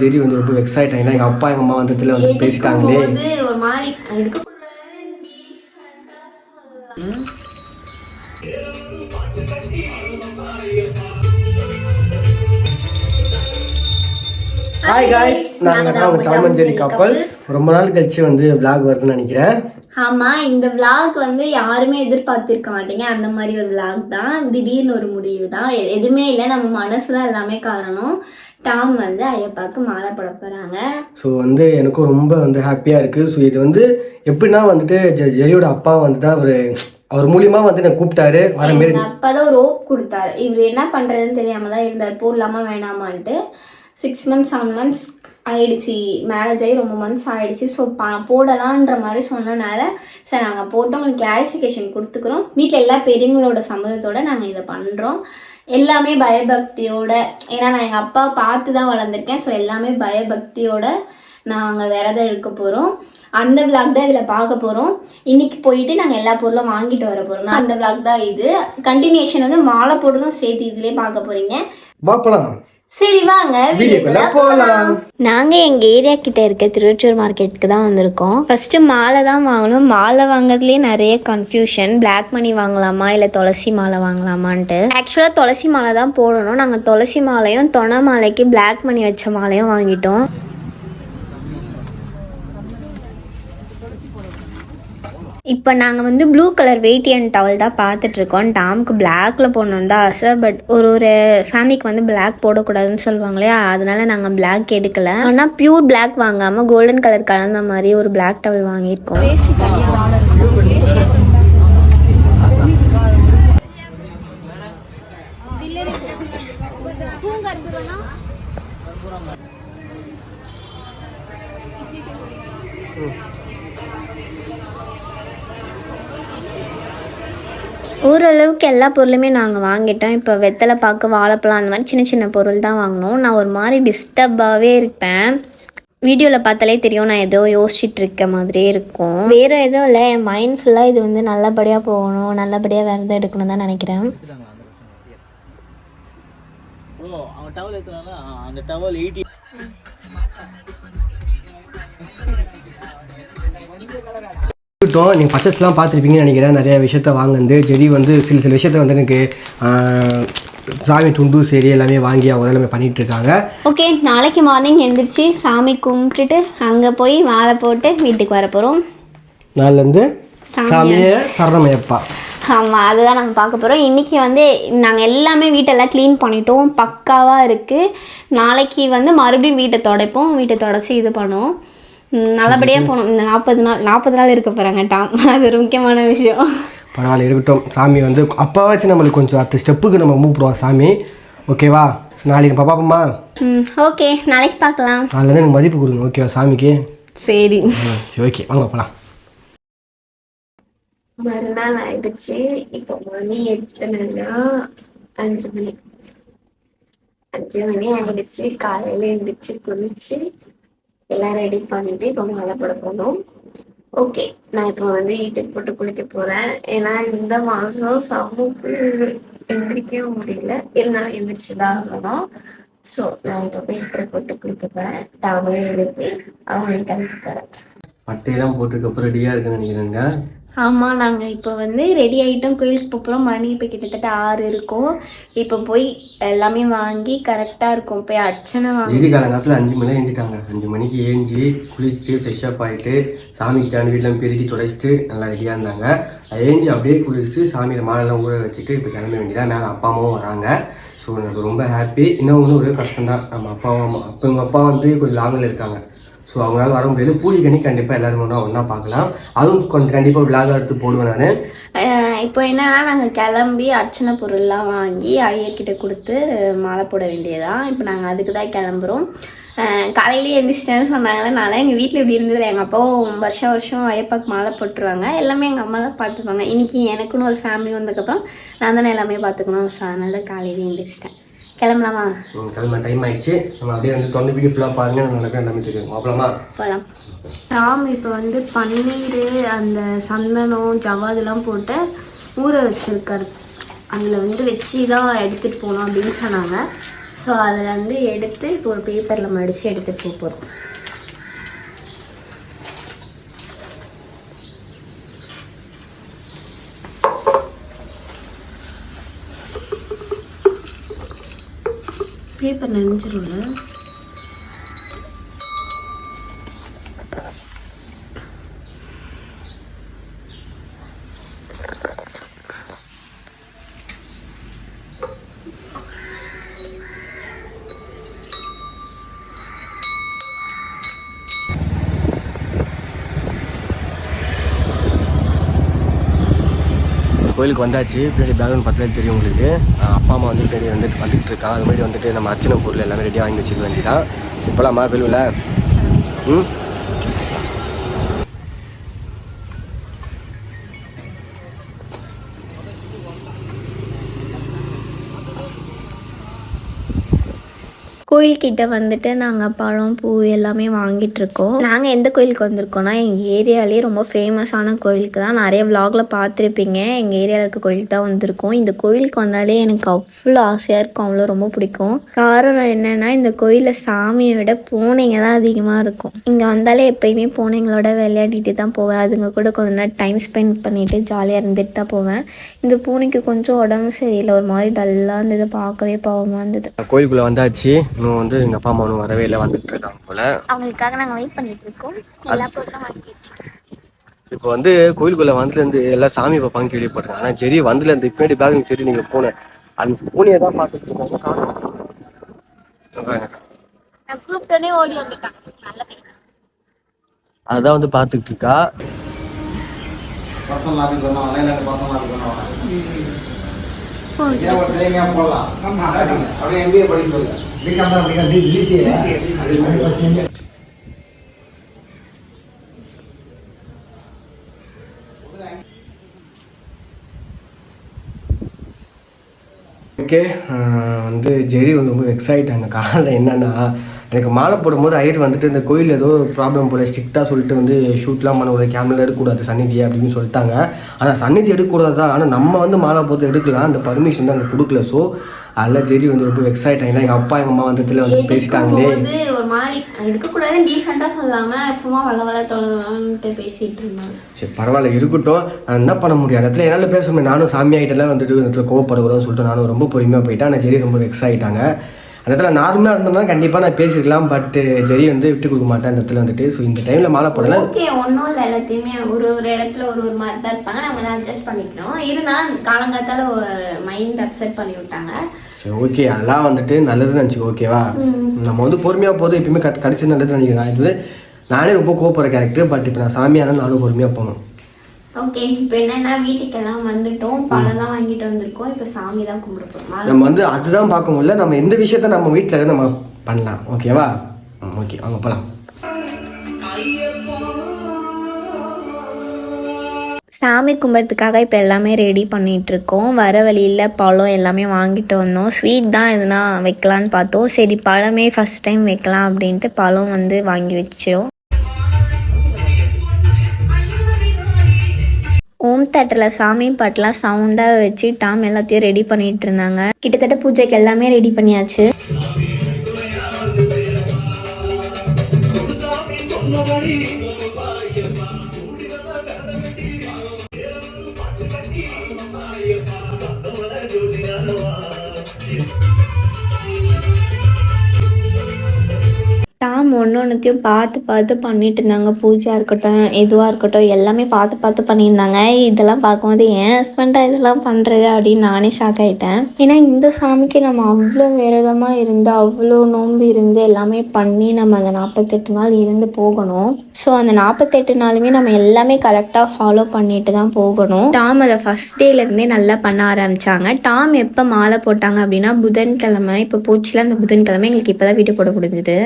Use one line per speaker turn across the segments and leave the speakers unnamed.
ஜெரி வந்து ரொம்ப எக்ஸைட் ஆகினா எங்கள் அப்பா எங்கள் அம்மா வந்ததுல வந்து பேசிட்டாங்களே.
ஒரு மாதிரி
ஹாய் காய்ஸ் நாங்கள் தான் உங்கள் டாம் அண்ட் ஜெரி கப்பல்ஸ் ரொம்ப நாள் கழிச்சு வந்து vlog வருதுன்னு நினைக்கிறேன்.
ஆமா இந்த vlog வந்து யாருமே எதிர்பார்த்திருக்க மாட்டீங்க. அந்த மாதிரி ஒரு vlog தான். திடீர்னு ஒரு முடிவு தான். எதுவுமே இல்லை. நம்ம மனசு தான் எல்லாமே காரணம். டாம் வந்து ஐயப்பாக்கு மாலை போட போறாங்க.
ஸோ வந்து எனக்கும் ரொம்ப வந்து ஹாப்பியாக இருக்குது ஸோ இது வந்து எப்படின்னா வந்துட்டு ஜெ- ஜெரியோட அப்பா வந்து தான் அவர் அவர் மூலியமா வந்து என்னை கூப்பிட்டாரு. வர மாரி
எங்க அப்பா தான் ஒரு ரோப் கொடுத்தாரு. இவர் என்ன பண்றதுன்னு தெரியாம தான் இருந்தார். போடலாமா வேணாமான்ட்டு. சிக்ஸ் மந்த்ஸ் செவன் மந்த்ஸ் ஆயிடுச்சு. மேரேஜ் ஆகி ரொம்ப மந்த்ஸ் ஆயிடுச்சு. ஸோ போடலான்ற மாதிரி சொன்னனால சரி நாங்கள் போட்டு உங்களுக்கு கிளாரிஃபிகேஷன் கொடுத்துக்குறோம். வீட்டில் எல்லா பெரியவங்களோட சம்மதத்தோட நாங்கள் இதை பண்ணுறோம் எல்லாமே பயபக்தியோட ஏன்னா நான் எங்கள் அப்பா பார்த்து தான் வளர்ந்துருக்கேன். ஸோ எல்லாமே பயபக்தியோட நாங்கள் விரதம் எடுக்க போகிறோம் அந்த விளாக் தான் இதில் பார்க்க போகிறோம் இன்னைக்கு போயிட்டு நாங்கள் எல்லா பொருளும் வாங்கிட்டு வர போகிறோம் அந்த விளாக் தான் இது. கண்டினியூஷன் வந்து மாலை போடுறதும் சேர்த்து இதிலே பார்க்க போகிறீங்க சரி வாங்க
வீடியோக்குள்ள போகலாம்
நாங்கள் எங்கள் ஏரியா கிட்ட இருக்க திருவற்றூர் மார்க்கெட்டுக்கு தான் வந்திருக்கோம். ஃபஸ்ட்டு மாலை தான் வாங்கணும். மாலை வாங்குறதுலேயே நிறைய கன்ஃபியூஷன் பிளாக் மணி வாங்கலாமா இல்லை துளசி மாலை வாங்கலாமான்ட்டு. ஆக்சுவலாக துளசி மாலை தான் போடணும். நாங்கள் துளசி மாலையும் தொண மாலைக்கு பிளாக் மணி வச்ச மாலையும் வாங்கிட்டோம். இப்போ நாங்கள் வந்து blue colour weighty and towel தான் பார்த்துட்ருக்கோம் டாமுக்கு பிளாக்ல போடணும் தான் ஆசை. பட் ஒரு ஒரு ஃபேமிலிக்கு வந்து பிளாக் போடக்கூடாதுன்னு சொல்லுவாங்க இல்லையா? அதனால நாங்கள் பிளாக் எடுக்கல. ஆனால் பியூர் பிளாக் வாங்காமல் கோல்டன் கலர் கலந்த மாதிரி ஒரு பிளாக் டவல் வாங்கியிருக்கோம். ஓரளவுக்கு எல்லா பொருளுமே நாங்கள் வாங்கிட்டோம். இப்போ வெத்தலை பாக்கு வாழைப்பழம் அந்த மாதிரி சின்ன சின்ன பொருள் தான் வாங்கினோம். நான் ஒரு மாதிரி டிஸ்டர்பாகவே இருப்பேன். வீடியோவில் பார்த்தாலே தெரியும். நான் ஏதோ யோசிச்சுட்டு இருக்க மாதிரியே இருக்கும். வேறு எதுவும் இல்லை. என் மைண்ட் ஃபுல்லாக இது வந்து நல்லபடியாக போகணும். நல்லபடியாக விரதம் எடுக்கணும் தான் நினைக்கிறேன்.
டவல் அந்த டவல் எயிட்டி
இருக்கட்டும். நீங்கள் பர்ச்சேஸ்லாம் பார்த்துருப்பீங்கன்னு நினைக்கிறேன். நிறைய விஷயத்த வாங்குந்து ஜெரி வந்து சில சில விஷயத்த வந்து எனக்கு சாமி துண்டு சரி எல்லாமே வாங்கி அவங்க எல்லாமே பண்ணிட்டு இருக்காங்க.
ஓகே நாளைக்கு மார்னிங் எந்திரிச்சு சாமி கும்பிட்டுட்டு அங்கே போய் மாலை போட்டு வீட்டுக்கு வர போகிறோம்
நாளிலேருந்து சாமியே சரணமையப்பா.
ஆமாம் அதுதான் நாங்கள் பார்க்க போகிறோம் இன்றைக்கி வந்து நாங்கள் எல்லாமே வீட்டெல்லாம் க்ளீன் பண்ணிட்டோம். பக்காவாக இருக்குது நாளைக்கு வந்து மறுபடியும் வீட்டை துடைப்போம். வீட்டை தொடச்சி இது பண்ணுவோம். நல்லபடியாக போகணும். இந்த நாற்பது நாள் நாற்பது நாள் இருக்க போகிறாங்க டாம். அது ஒரு முக்கியமான விஷயம்.
பரவாயில்ல இருக்கட்டும். சாமி வந்து அப்பாவாச்சும் நம்மளுக்கு கொஞ்சம் அடுத்த ஸ்டெப்புக்கு நம்ம மூவ் பண்ணுவோம் சாமி. ஓகேவா நாளைக்கு நம்ம பாப்பாப்போமா
ம் ஓகே நாளைக்கு பார்க்கலாம்.
நாளிலேருந்து எனக்கு மதிப்பு கொடுங்க ஓகேவா சாமிக்கு?
சரி.
சரி ஓகே வாங்க போகலாம்
மறுநாள் ஆயிடுச்சு. இப்போ மணி எத்தனைன்னா அஞ்சு மணி. அஞ்சு மணி ஆயிடுச்சு. காலையில எழுந்திரிச்சு குளிச்சு எல்லாம் ரெடி பண்ணிட்டு இப்போ மாலை போட போகணும் ஓகே நான் இப்போ வந்து வீட்டுக்கு போட்டு குளிக்க போறேன். ஏன்னா இந்த மாதம் சமூக எந்திரிக்கவே முடியல. இருந்தாலும் எந்திரிச்சுதான் ஆகணும். ஸோ நான் இப்போ போய் ஹீட்டர் போட்டு குளிக்க போறேன். டாமையும் எழுப்பி அவங்களையும் கிளப்பி போறேன்.
பட்டையெல்லாம் போட்டுருக்க அப்புறம் ரெடியாக இருக்குன்னு நினைக்கிறேங்க.
ஆமாம் நாங்கள் இப்போ வந்து ரெடி ஆகிட்டோம் கோயிலுக்கு போகிறோம் மணி இப்போ கிட்டத்தட்ட ஆறு இருக்கும். இப்போ போய் எல்லாமே வாங்கி கரெக்டாக இருக்கும். போய் அர்ச்சனை வாங்கி
ஜெரி காலங்காலத்தில் அஞ்சு மணி எழுந்திட்டாங்க அஞ்சு மணிக்கு ஏஞ்சி குளிச்சுட்டு ஃப்ரெஷ் அப் ஆகிட்டு சாமிக்கு தாண்டி வீட்டில் பெருக்கி துடைச்சிட்டு நல்லா ரெடியாக இருந்தாங்க. ஏஞ்சி அப்படியே குளிச்சு சாமியில் மாலைலாம் ஊற வச்சுட்டு இப்போ கிளம்ப வேண்டியதான் மேலே அப்பா அம்மாவும் வராங்க. ஸோ எனக்கு ரொம்ப ஹாப்பி இன்னும் ஒன்று ஒரே கஷ்டம் தான் நம்ம அப்பாவும் அம்மா அப்போ எங்கள் அப்பா வந்து கொஞ்சம் லாங்கில் இருக்காங்க. ஸோ அவங்களால வர முடியாது பூஜைக்கணி கண்டிப்பாக எல்லாரும் ஒன்றா ஒன்றா பார்க்கலாம். அதுவும் கொஞ்சம் கண்டிப்பாக விலாக எடுத்து போடுவேன் நான்.
இப்போ என்னன்னா நாங்கள் கிளம்பி அர்ச்சனை பொருள்லாம் வாங்கி ஐயர்கிட்ட கொடுத்து மாலை போட வேண்டியதான் இப்போ நாங்கள் அதுக்கு தான் கிளம்புறோம். காலையிலேயே எழுந்திரிச்சிட்டேன்னு சொன்னாங்களே எங்கள் வீட்டில் இப்படி இருந்ததில்ல. எங்கள் அப்பாவும் வருஷம் வருஷம் ஐயப்பாக்கு மாலை போட்டுருவாங்க. எல்லாமே எங்கள் அம்மா தான் பார்த்துப்பாங்க. இன்றைக்கி எனக்குன்னு ஒரு ஃபேமிலி வந்ததுக்கப்புறம் நான் தானே எல்லாமே பார்த்துக்கணும். ஸோ அதனால காலையிலேயே எழுந்திரிச்சிட்டேன் கிளம்பலாமா?
ம், கிளம்ப டைம் ஆயிடுச்சு. நம்ம அப்படியே வந்து தொண்டை வீடியோ ஃபுல்லாக பாருங்க நடக்க எல்லாமே தெரியும். மாப்பிளமா?
போகலாம் ராம் இப்போ வந்து பன்னீர் அந்த சந்தனம் ஜவ்வாதுலாம் போட்டு ஊற வச்சிருக்காரு. அதில் வந்து வச்சு தான் எடுத்துகிட்டு போகணும் அப்படின்னு சொன்னாங்க. ஸோ அதில் வந்து எடுத்து இப்போ ஒரு பேப்பரில் மடித்து எடுத்துகிட்டு போக போகிறோம் பேப்பர் நினைச்சிரும்ல
கோயிலுக்கு வந்தாச்சு. பின்னாடி பேக்ரவுண்ட் பத்தில் தெரியும் உங்களுக்கு. அப்பா அம்மா வந்து பின்னாடி வந்துட்டு வந்துட்டு இருக்காங்க. அது மாதிரி வந்துட்டு நம்ம அர்ச்சனை பொருள் எல்லாமே ரெடியாக வாங்கி வச்சுக்க வேண்டியதான் சரி போலாமா கோயிலுல ம்?
கோயில்கிட்ட வந்துட்டு நாங்கள் பழம் பூ எல்லாமே வாங்கிட்டு இருக்கோம் நாங்கள் எந்த கோயிலுக்கு வந்திருக்கோம்னா எங்கள் ஏரியாலே ரொம்ப ஃபேமஸான கோயிலுக்கு தான் நிறைய vlogல பார்த்துருப்பீங்க. எங்கள் ஏரியாவில் இருக்க கோயிலுக்கு தான் வந்திருக்கோம். இந்த கோயிலுக்கு வந்தாலே எனக்கு அவ்வளோ ஆசையாக இருக்கும். அவ்வளோ ரொம்ப பிடிக்கும். காரணம் என்னென்னா இந்த கோயிலில் சாமியை விட பூனைங்க தான் அதிகமாக இருக்கும். இங்கே வந்தாலே எப்பயுமே பூனைங்களோட விளையாடிட்டு தான் போவேன். அதுங்க கூட கொஞ்ச நேரம் டைம் ஸ்பெண்ட் பண்ணிட்டு ஜாலியாக இருந்துட்டு தான் போவேன். இந்த பூனைக்கு கொஞ்சம் உடம்பு சரியில்லை. ஒரு மாதிரி டல்லாக இருந்தது. பார்க்கவே பாவமாக இருந்தது.
கோயிலுக்குள்ளே வந்தாச்சு. இன்னும் வந்து எங்கள் அப்பா அம்மா ஒன்றும் வரவே இல்லை வந்துட்டு இருக்காங்க போல்.
அவங்களுக்காக நாங்கள் வெயிட் பண்ணிட்டு இருக்கோம். எல்லா பொருளும்
இப்போ வந்து கோயிலுக்குள்ளே வந்துலேருந்து எல்லாம் சாமி பார்ப்பாங்க கேள்விப்பட்டிருக்கேன். ஆனால் சரி வந்துலேருந்து பின்னாடி பேக் சரி நீங்கள் பூனை? அந்த பூனையை தான் பார்த்துட்டு இருக்காங்க. அதான் வந்து பார்த்துக்கிட்டு இருக்கா.
பர்சனல் ஆஃபீஸ் சொன்னாங்க இல்லை பர்சனல்
ஓகே வந்து ஜெரி வந்து ரொம்ப வெக்ஸ் ஆகிட்டாங்க காரணம் என்னென்னா எனக்கு மாலை போடும்போது ஐயர் வந்துட்டு இந்த கோயில் ஏதோ ப்ராப்ளம் போல ஸ்ட்ரிக்டாக சொல்லிட்டு வந்து ஷூட்லாம் பண்ணக்கூடாது கேமரா எடுக்கக்கூடாது சந்நிதி அப்படின்னு சொல்லிட்டாங்க. ஆனால் சந்நிதி எடுக்கக்கூடாது தான். ஆனால் நம்ம வந்து மாலை போட்டு எடுக்கலாம். அந்த பர்மிஷன் தான் அங்கே கொடுக்கல. ஸோ அதில் ஜெரி வந்து ரொம்ப வெக்ஸ் ஆகிட்டாங்க எங்கள் அப்பா எங்கள் அம்மா வந்ததுல வந்து பேசிட்டாங்களே.
ஒரு மாதிரி எடுக்கக்கூடாதுன்னு டீசெண்டாக சொல்லாம சும்மா வள வள பேசிட்டு இருந்தாங்க.
சரி பரவாயில்ல. இருக்கட்டும். நான் என்ன பண்ண முடியும்? இடத்துல என்னால் பேச முடியும். நானும் சாமி ஆகிட்டெல்லாம் வந்துட்டு இந்த இடத்துல கோவப்படக்கூடாதுன்னு சொல்லிட்டு நானும் ரொம்ப பொறுமையாக போயிட்டேன். ஆனால் ஜெரி ரொம்ப வெக்ஸ் ஆகிட்டாங்க அந்த இடத்துல நார்மலாக இருந்தோம்னா கண்டிப்பாக நான் பேசியிருக்கலாம் பட் ஜெரி வந்து விட்டு கொடுக்க மாட்டேன் அந்த இடத்துல வந்துட்டு. ஸோ இந்த டைமில் மாலை போடல.
ஓகே ஒன்றும் இல்லை எல்லாத்தையுமே ஒரு ஒரு இடத்துல ஒரு ஒரு மாதிரி தான் இருப்பாங்க. நம்ம தான் அட்ஜஸ்ட் பண்ணிக்கணும். இருந்தால் காலங்காத்தால மைண்ட் அப்செட் பண்ணி விட்டாங்க.
சரி ஓகே அதெல்லாம் வந்துட்டு நல்லதுன்னு நினச்சிக்கோ ஓகேவா நம்ம வந்து பொறுமையாக போதும். எப்பயுமே கட் கடைசி நல்லதுன்னு நினைக்கிறேன். நான் இது நானே ரொம்ப கோவப்படுற கேரக்டர் பட் இப்போ நான் சாமியானா நானும் பொறுமையாக போகணும்.
ஓகே இப்போ என்னன்னா வீட்டுக்கெல்லாம் வந்துட்டோம். பழம்லாம் வாங்கிட்டு வந்திருக்கோம். இப்போ சாமி தான் கும்பிட போகிறோம்
நம்ம வந்து அதுதான் பார்க்க முடியல. நம்ம எந்த விஷயத்த நம்ம வீட்டில் இருந்து நம்ம பண்ணலாம். ஓகேவா ஓகே வாங்க போகலாம்
சாமி கும்பத்துக்காக இப்போ எல்லாமே ரெடி பண்ணிட்டு இருக்கோம். வர வழியில் பழம் எல்லாமே வாங்கிட்டு வந்தோம். ஸ்வீட் தான் எதுனா வைக்கலான்னு பார்த்தோம். சரி பழமே ஃபர்ஸ்ட் டைம் வைக்கலாம் அப்படின்ட்டு பழம் வந்து வாங்கி வச்சோம். ஓம் தேட்டரில் சாமி பாட்டெலாம் சவுண்டாக வச்சு டாம் எல்லாத்தையும் ரெடி பண்ணிகிட்டு இருந்தாங்க கிட்டத்தட்ட பூஜைக்கு எல்லாமே ரெடி பண்ணியாச்சு. ஒன்று ஒன்றுத்தையும் பார்த்து பார்த்து பண்ணிட்டு இருந்தாங்க. பூஜையாக இருக்கட்டும் எதுவாக இருக்கட்டும் எல்லாமே பார்த்து பார்த்து பண்ணியிருந்தாங்க. இதெல்லாம் பார்க்கும்போது என் ஹஸ்பண்டாக இதெல்லாம் பண்ணுறது அப்படின்னு நானே ஷாக் ஆகிட்டேன் ஏன்னா இந்த சாமிக்கு நம்ம அவ்வளோ விரதமாக இருந்து அவ்வளோ நோன்பு இருந்து எல்லாமே பண்ணி நம்ம அந்த நாற்பத்தெட்டு நாள் இருந்து போகணும். ஸோ அந்த நாற்பத்தெட்டு நாளுமே நம்ம எல்லாமே கரெக்டாக ஃபாலோ பண்ணிட்டு தான் போகணும். டாம் அதை ஃபஸ்ட் டேலேருந்தே நல்லா பண்ண ஆரம்பிச்சாங்க. டாம் எப்போ மாலை போட்டாங்க அப்படின்னா புதன்கிழமை இப்போ போச்சுல அந்த புதன்கிழமை எங்களுக்கு இப்போ தான் வீட்டு போட முடிஞ்சது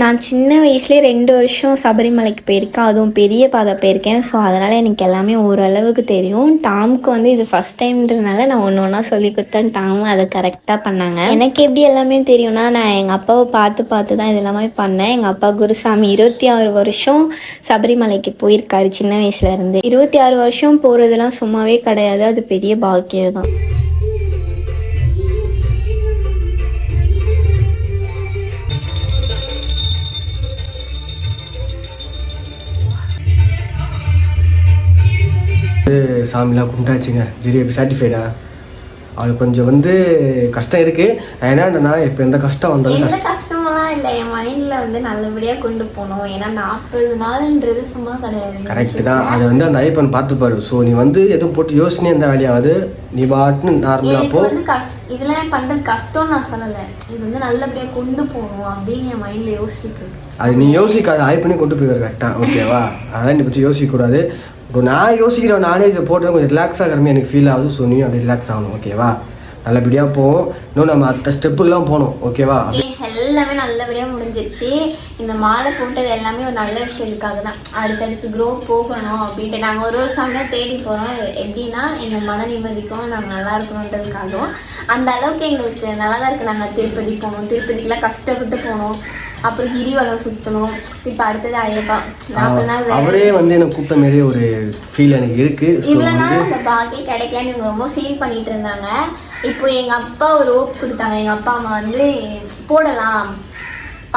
நான் சின்ன வயசுலேயே ரெண்டு வருஷம் சபரிமலைக்கு போயிருக்கேன். அதுவும் பெரிய பாதை போயிருக்கேன். ஸோ அதனால் எனக்கு எல்லாமே ஓரளவுக்கு தெரியும். டாமுக்கு வந்து இது ஃபஸ்ட் டைம்ன்றதுனால நான் ஒன்று ஒன்றா சொல்லி கொடுத்தேன். டாமும் அதை கரெக்டாக பண்ணாங்க. எனக்கு எப்படி எல்லாமே தெரியும்னா நான் எங்கள் அப்பாவை பார்த்து பார்த்து தான் இது எல்லாமே பண்ணேன். எங்கள் அப்பா குருசாமி இருபத்தி ஆறு வருஷம் சபரிமலைக்கு போயிருக்காரு சின்ன வயசுலேருந்து இருபத்தி ஆறு வருஷம் போகிறதுலாம் சும்மாவே கிடையாது. அது பெரிய பாக்கியம் தான்
சாமிலாம் கும்பிட்டாச்சுங்க. ஜெரி எப்படி சாட்டிஸ்ஃபைடா அவளுக்கு கொஞ்சம் வந்து கஷ்டம் இருக்குது என்னன்னா இப்போ எந்த கஷ்டம் வந்தாலும்
எந்த
கஷ்டம்.
கஷ்டமெல்லாம் இல்லை. என் மைண்ட்ல வந்து நல்லபடியா கொண்டு போகணும். ஏன்னா நாற்பது நாள்ன்றது சும்மா கிடையாது.
கரெக்டு தான். அதை வந்து அந்த ஐப்பன் பார்த்துப்பாரு ஸோ நீ வந்து எதுவும் போட்டு யோசனை எந்த வேலையாவது நீ பாட்டுன்னு நார்மலாக போ.
வந்து கஷ்ட இதெல்லாம் பண்றது கஷ்டம்னு நான் சொல்லலை. இது வந்து நல்லபடியா கொண்டு போகணும் அப்படின்னு என் மைண்ட்ல யோசிச்சுட்டு
அது நீ யோசிக்காத. ஐப்பனே கொண்டு போய் கரெக்டாக ஓகேவா அதெல்லாம் நீ பற்றி யோசிக்கக்கூடாது. இப்போ நான் யோசிக்கிறேன். நானே இதை போட்டு கொஞ்சம் ரிலாக்ஸ் ஆகிற மாதிரி எனக்கு ஃபீல் ஆகுது. ஸோ நீயும் அது ரிலாக்ஸ் ஆகணும். ஓகேவா நல்லபடியாக போவோம் இன்னும் நம்ம அடுத்த ஸ்டெப்புக்கெலாம் போகணும். ஓகேவா
எல்லாமே நல்லா நல்லபடியா முடிஞ்சிருச்சு. இந்த மாலை போட்டது எல்லாமே ஒரு நல்ல விஷயத்துக்காக தான். அடுத்தடுத்து க்ரோ போகணும் அப்படின்ட்டு நாங்கள் ஒரு ஒரு தான் தேடி போகிறோம் எப்படின்னா எங்கள் மன நிம்மதிக்கும் நாங்கள் நல்லா இருக்கணுன்றதுக்காகவும் அந்த அளவுக்கு எங்களுக்கு நல்லா தான் இருக்குது நாங்கள் திருப்பதி போகணும் திருப்பதிக்கெலாம் கஷ்டப்பட்டு போனோம் அப்புறம் கிரிவலம் சுற்றணும் இப்போ அடுத்தது ஐயப்பா. நாற்பது நாள்
அவரே வந்து எனக்கு கூப்பிட்ட மாரி ஒரு ஃபீல் எனக்கு இருக்குது ஸோ
இவ்வளோ நாள் அந்த பாக்கியம் கிடைக்கலன்னு இவங்க ரொம்ப ஃபீல் பண்ணிட்டு இருந்தாங்க. இப்போ எங்கள் அப்பா ஒரு ஓப் கொடுத்தாங்க. எங்கள் அப்பா அம்மா வந்து போடலாம்.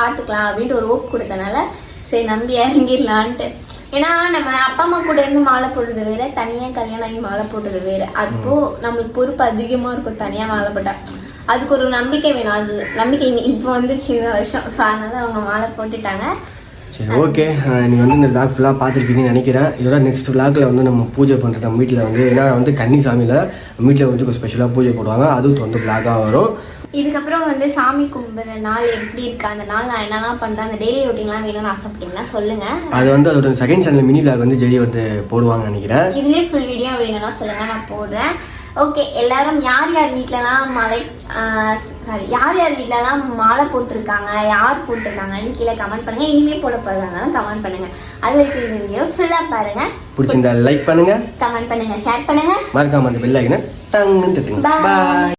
பார்த்துக்கலாம் அப்படின்ட்டு ஒரு ஓப் கொடுத்தனால சரி நம்பி இறங்கிடலான்ட்டு. ஏன்னா நம்ம அப்பா அம்மா கூட இருந்து மாலை போடுறது வேற தனியாக கல்யாணம் ஆகி மாலை போடுறது வேற. அப்போ நம்மளுக்கு பொறுப்பு அதிகமாக இருக்கும் தனியாக மாலை போட்டா. அதுக்கு ஒரு நம்பிக்கை வேணும் அது நம்பிக்கை இப்போ வந்துச்சு இந்த வருஷம். ஸோ அதனால அவங்க மாலை போட்டுட்டாங்க.
சரி ஓகே நீ வந்து இந்த விளாக் ஃபுல்லாக பார்த்துருப்பீங்கன்னு நினைக்கிறேன். இதோட நெக்ஸ்ட் விளாக்ல வந்து நம்ம பூஜை பண்ணுறது நம்ம வீட்டில் வந்து ஏன்னா வந்து கன்னி சாமியில் வீட்டில் வந்து கொஞ்சம் ஸ்பெஷலாக பூஜை போடுவாங்க. அதுவும் வந்து விளாகாக வரும்.
இதுக்கப்புறம் வந்து சாமி கும்பிட்ற நாள் எப்படி இருக்கு? அந்த நாள் நான் என்னெல்லாம் பண்ணுறேன் அந்த டெய்லி ரொட்டீன்லாம் வேணும்னு ஆசைப்பட்டீங்கன்னா சொல்லுங்க.
அது வந்து அதோட செகண்ட் சேனல் மினி விளாக் வந்து ஜெரி வந்து போடுவாங்கன்னு நினைக்கிறேன்.
இதுலேயே ஃபுல் வீடியோ வேணும்னா சொல்லுங்க நான் போடுறேன். ஓகே எல்லாரும் யார் யார் வீட்டிலலாம் மலை சாரி யார் யார் வீட்டிலலாம் மாலை போட்டிருக்காங்க? யார் போட்டிருக்காங்கன்னு கீழே கமெண்ட் பண்ணுங்க. இனிமே போட போகிறதாங்க கமெண்ட் பண்ணுங்க. அது வரைக்கும் இந்த வீடியோ ஃபுல்லாக பாருங்க.
பிடிச்சிருந்தா லைக் பண்ணுங்க.
கமெண்ட் பண்ணுங்க ஷேர் பண்ணுங்க.
மறக்காம அந்த பெல் ஐக்கனை டங்குன்னு தட்டுங்க. பாய்